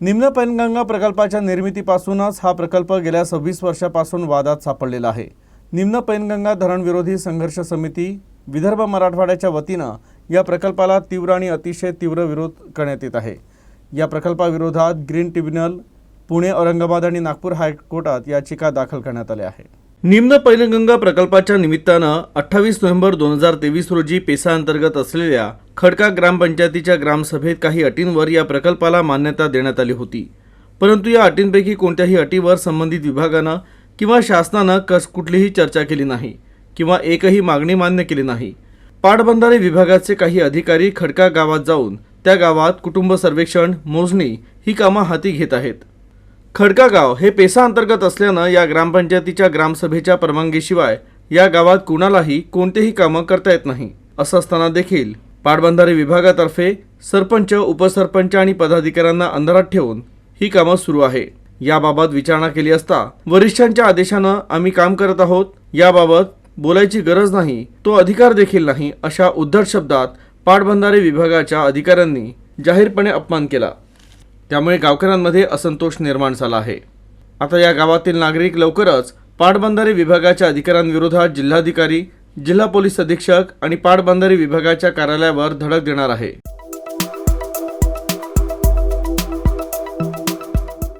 निम्न पैनगंगा प्रकल्पाच्या निर्मितीपासूनच हा प्रकल्प गेल्या सव्वीस वर्षापासून वादात सापडलेला आहे. निम्न पैनगंगा धरणविरोधी संघर्ष समिती विदर्भ मराठवाड्याच्या वतीनं या प्रकल्पाला तीव्र आणि अतिशय तीव्र विरोध करण्यात येत आहे. या प्रकल्पाविरोधात ग्रीन ट्रिब्युनल पुणे औरंगाबाद आणि नागपूर हायकोर्टात याचिका दाखल करण्यात आल्या आहे निम्न पैनगंगा प्रकल्पाच्या निमित्तानं अठ्ठावीस नोव्हेंबर दोन हजार तेवीस रोजी पेसा अंतर्गत असलेल्या खडका ग्रामपंचायतीच्या ग्रामसभेत काही अटींवर या प्रकल्पाला मान्यता देण्यात आली होती. परंतु या अटींपैकी कोणत्याही अटीवर संबंधित विभागानं किंवा शासनानं कस कुठलीही चर्चा केली नाही किंवा एकही मागणी मान्य केली नाही. पाटबंधारे विभागाचे काही अधिकारी खडका गावात जाऊन त्या गावात कुटुंब सर्वेक्षण मोजणी ही कामं हाती घेत आहेत. खडकागाव हे पेसा अंतर्गत असल्यानं या ग्रामपंचायतीच्या ग्रामसभेच्या परवानगीशिवाय या गावात कुणालाही कोणतेही कामं करता येत नाही असं असताना देखील पाटबंधारे विभागातर्फे सरपंच उपसरपंच आणि पदाधिकाऱ्यांना अंधारात ठेवून ही कामं सुरू आहे. याबाबत विचारणा केली असता वरिष्ठांच्या आदेशानं आम्ही काम करत आहोत याबाबत बोलायची गरज नाही तो अधिकार देखील नाही अशा उद्धट शब्दात पाटबंधारे विभागाच्या अधिकाऱ्यांनी जाहीरपणे अपमान केला. त्यामुळे गावकऱ्यांमध्ये असंतोष निर्माण झाला आहे. आता या गावातील नागरिक लवकरच पाटबंधारे विभागाच्या अधिकाऱ्यांविरोधात जिल्हाधिकारी जिल्हा पोलीस अधीक्षक आणि पाटबंधारे विभागाच्या कार्यालयावर धडक देणार आहे.